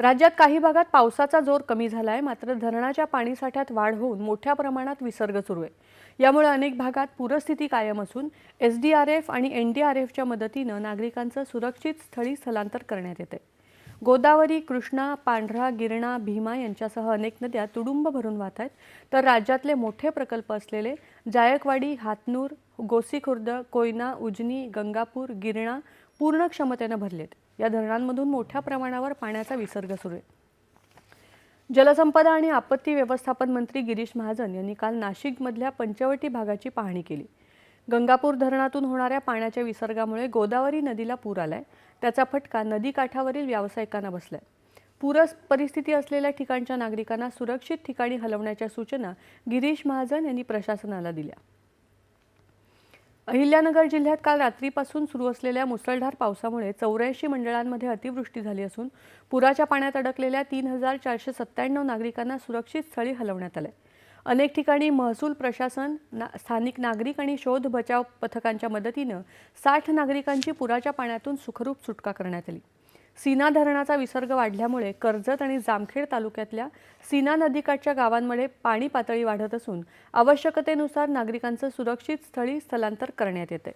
राज्यात काही भागात पावसाचा जोर कमी झाला आहे मात्र धरणाच्या पाणीसाठ्यात वाढ होऊन मोठ्या प्रमाणात विसर्ग सुरू आहे. यामुळे अनेक भागात पूरस्थिती कायम असून एस डी आर एफ आणि एन डी आर एफच्या मदतीनं नागरिकांचं सुरक्षित स्थळी स्थलांतर करण्यात येते गोदावरी कृष्णा पांढरा गिरणा भीमा यांच्यासह अनेक नद्या तुडुंब भरून वाहत आहेत. तर राज्यातले मोठे प्रकल्प असलेले जायकवाडी हातनूर गोसीखुर्द कोयना उजनी गंगापूर गिरणा पूर्ण क्षमतेनं भरलेत. या धरणांमधून मोठ्या प्रमाणावर पाण्याचा विसर्ग सुरू आहे. जलसंपदा आणि आपत्ती व्यवस्थापन मंत्री गिरीश महाजन यांनी काल नाशिकमधल्या पंचवटी भागाची पाहणी केली. गंगापूर धरणातून होणाऱ्या पाण्याच्या विसर्गामुळे गोदावरी नदीला पूर आलाय. त्याचा फटका नदीकाठावरील व्यावसायिकांना बसलाय. पूरस परिस्थिती असलेल्या ठिकाणच्या नागरिकांना सुरक्षित ठिकाणी हलवण्याच्या सूचना गिरीश महाजन यांनी प्रशासनाला दिल्या. अहिल्यानगर जिल्ह्यात काल रात्रीपासून सुरू असलेल्या मुसळधार पावसामुळे चौऱ्याऐंशी मंडळांमध्ये अतिवृष्टी झाली असून पुराच्या पाण्यात अडकलेल्या तीन हजार चारशे सत्त्याण्णव नागरिकांना सुरक्षित स्थळी हलवण्यात आलंय अनेक ठिकाणी महसूल प्रशासन ना स्थानिक नागरिक आणि शोध बचाव पथकांच्या मदतीनं साठ नागरिकांची पुराच्या पाण्यातून सुखरूप सुटका करण्यात आली. सीना धरणाचा विसर्ग वाढल्यामुळे कर्जत आणि जामखेड तालुक्यातल्या सीना नदीकाठच्या गावांमध्ये पाणी पातळी वाढत असून आवश्यकतेनुसार नागरिकांचं सुरक्षित स्थळी स्थलांतर करण्यात येते.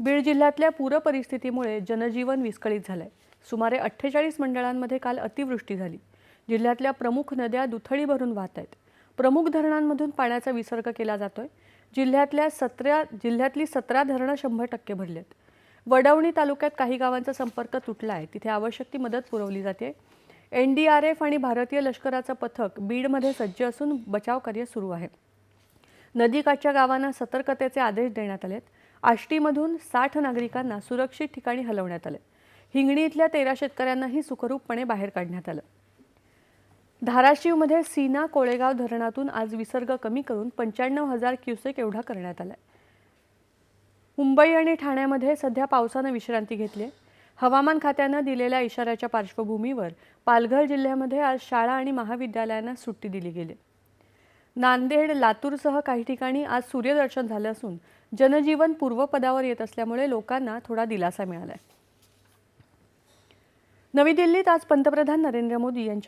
बीड जिल्ह्यातल्या पूर परिस्थितीमुळे जनजीवन विस्कळीत झालंय. सुमारे अठ्ठेचाळीस मंडळांमध्ये काल अतिवृष्टी झाली. जिल्ह्यातल्या प्रमुख नद्या दुथळी भरून वाहत आहेत. प्रमुख धरणांमधून पाण्याचा विसर्ग केला जातोय. जिल्ह्यातल्या सतरा जिल्ह्यातली सतरा धरणं शंभर टक्के भरली आहेत वडवणी तालुक्यात काही गावांचा संपर्क तुटला आहे तिथे आवश्यक ती मदत पुरवली जाते. एन डी आर एफ आणि भारतीय लष्कराचं पथक बीडमध्ये सज्ज असून बचाव कार्य सुरू आहे. नदीकाठच्या गावांना सतर्कतेचे आदेश देण्यात आलेत. आष्टीमधून साठ नागरिकांना सुरक्षित ठिकाणी हलवण्यात आले. हिंगणी इथल्या तेरा शेतकऱ्यांनाही सुखरूपपणे बाहेर काढण्यात आलं. धाराशिवमध्ये सीना कोळेगाव धरणातून आज विसर्ग कमी करून पंच्याण्णव हजार क्युसेक एवढा करण्यात आलाय. मुंबई आणि ठाण्यामध्ये सध्या पावसानं विश्रांती घेतली आहे. हवामान खात्यानं दिलेल्या इशाऱ्याच्या पार्श्वभूमीवर पालघर जिल्ह्यामध्ये आज शाळा आणि महाविद्यालयांना सुट्टी दिली गेली नांदेड लातूरसह काही ठिकाणी आज सूर्यदर्शन झालं असून जनजीवन पूर्वपदावर येत असल्यामुळे लोकांना थोडा दिलासा मिळाला आहे नवी दिल्लीत आज पंतप्रधान नरेंद्र मोदी यांच्या